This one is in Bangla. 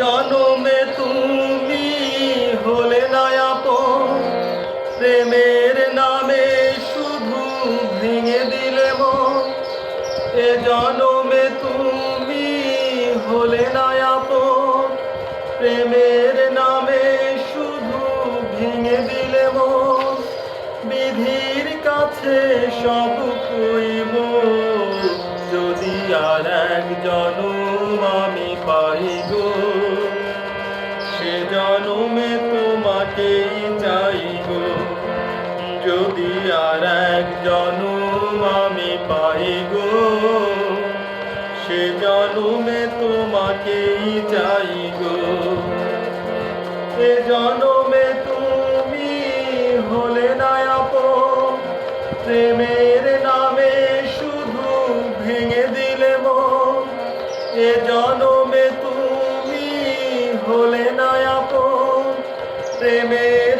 জনমে তুমি হলে না আপন। প্রেমের নামে শুধু ভেঙে দিলে এ জনমে তুমি হলে না আপন। প্রেমের নামে শুধু ভেঙে দিলে বিধির কাছে সব কইব যদি আর এক জনম আমি পাই গো সে জনমে তোমাকেই চাই গো যদি আর এক জনম আমি পাই গো সে জনমে তোমাকেই চাই গো এ জনমে তুমি হলে না প্রেমের নামে শুধু ভেঙে দিলে মন। এ জনমে তুমি হলে